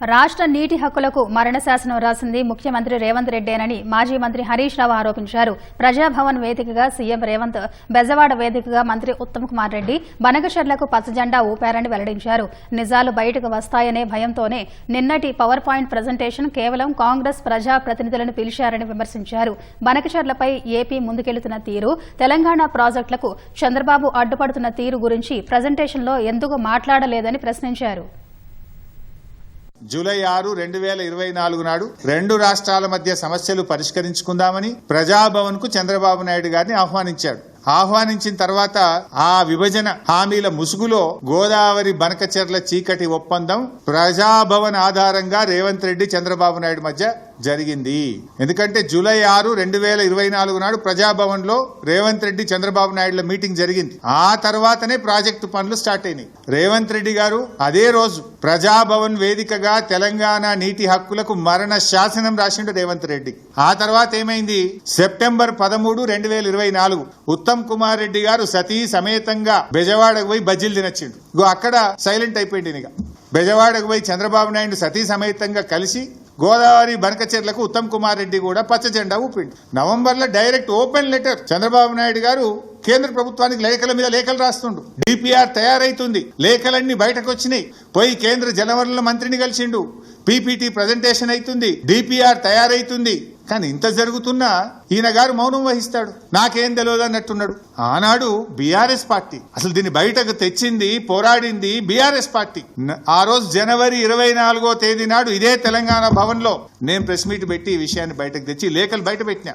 రాష్ట్ర నీటి హక్కులకు మరణశాసనం రాసింది ముఖ్యమంత్రి రేవంత్ రెడ్డేనని మాజీ మంత్రి హరీష్ రావు ఆరోపించారు. ప్రజాభవన్ వేదికగా సీఎం రేవంత్ బెజవాడ వేదికగా మంత్రి ఉత్తమ్ కుమార్ రెడ్డి బనకషర్లకు పచ్చజెండా ఊపారని వెల్లడించారు. నిజాలు బయటకు వస్తాయనే భయంతోనే నిన్నటి పవర్ పాయింట్ ప్రజెంటేషన్ కేవలం కాంగ్రెస్ ప్రజా ప్రతినిధులను పిలిచారని విమర్శించారు. బనకచర్లపై ఏపీ ముందుకెళ్తున్న తీరు తెలంగాణ ప్రాజెక్టులకు చంద్రబాబు అడ్డుపడుతున్న తీరు గురించి ప్రజెంటేషన్లో ఎందుకు మాట్లాడలేదని ప్రశ్నించారు. జూలై ఆరు రెండు వేల ఇరవై నాలుగు నాడు రెండు రాష్ట్రాల మధ్య సమస్యలు పరిష్కరించుకుందామని ప్రజాభవన్కు చంద్రబాబు నాయుడు గారిని ఆహ్వానించాడు. ఆహ్వానించిన తర్వాత ఆ విభజన హామీల ముసుగులో గోదావరి బనకచెర్ల చీకటి ఒప్పందం ప్రజాభవన్ ఆధారంగా రేవంత్ రెడ్డి చంద్రబాబు నాయుడు మధ్య జరిగింది. ఎందుకంటే జూలై ఆరు రెండు వేల ఇరవై నాలుగు నాడు ప్రజాభవన్లో రేవంత్ రెడ్డి చంద్రబాబు నాయుడుల మీటింగ్ జరిగింది. ఆ తర్వాతనే ప్రాజెక్టు పనులు స్టార్ట్ అయినాయి. రేవంత్ రెడ్డి గారు అదే రోజు ప్రజాభవన్ వేదికగా తెలంగాణ నీటి హక్కులకు మరణ శాసనం రాసిండు రేవంత్ రెడ్డి. ఆ తర్వాత ఏమైంది? సెప్టెంబర్ పదమూడు రెండు వేల ఇరవై నాలుగు ఉత్తమ్ కుమార్ రెడ్డి గారు సతీ సమేతంగా బెజవాడకు పోయి బజ్జీలు తినొచ్చిండు. ఇగో అక్కడ సైలెంట్ అయిపోయింది ఇక బెజవాడకు పోయి చంద్రబాబు నాయుడు సతీ సమేతంగా కలిసి గోదావరి బనకచెర్లకు ఉత్తమ్ కుమార్ రెడ్డి కూడా పచ్చజెండా ఊపిండు. నవంబర్లో direct open letter Chandrababu Naidu garu కేంద్ర ప్రభుత్వానికి లేఖల మీద లేఖలు రాస్తుండు. డిపిఆర్ తయారైతుంది. లేఖలన్నీ బయటకు వచ్చినాయి పోయి కేంద్ర జలవనరుల మంత్రిని కలిసిండు. పీపీటీ ప్రజెంటేషన్ అవుతుంది డిపిఆర్ తయారైతుంది. కానీ ఇంత జరుగుతున్నా ఈయన గారు మౌనం వహిస్తాడు. నాకేం తెలియదు అన్నట్టున్నాడు. ఆనాడు బీఆర్ఎస్ పార్టీ అసలు దీన్ని బయటకు తెచ్చింది పోరాడింది బీఆర్ఎస్ పార్టీ. ఆ రోజు జనవరి ఇరవై నాలుగో తేదీ నాడు ఇదే తెలంగాణ భవన్లో నేను ప్రెస్ మీట్ పెట్టి ఈ విషయాన్ని బయటకు తెచ్చి లేఖలు బయట పెట్టినా.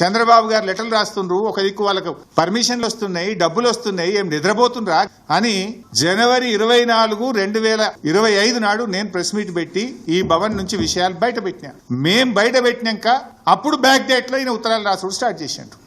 చంద్రబాబు గారు లెటర్లు రాస్తుండ్రు. ఒక దిక్కు వాళ్ళకు పర్మిషన్లు వస్తున్నాయి డబ్బులు వస్తున్నాయి ఏం నిద్రపోతుండ్రా? అని జనవరి ఇరవై నాలుగు రెండు వేల ఇరవై ఐదు నాడు నేను ప్రెస్ మీట్ పెట్టి ఈ భవన్ నుంచి విషయాలు బయట పెట్టినా. మేం బయట పెట్టినాక అప్పుడు బ్యాక్ డేట్లో ఈయన ఉత్తరాలు రాసుడు స్టార్ట్ చేసిండ్రు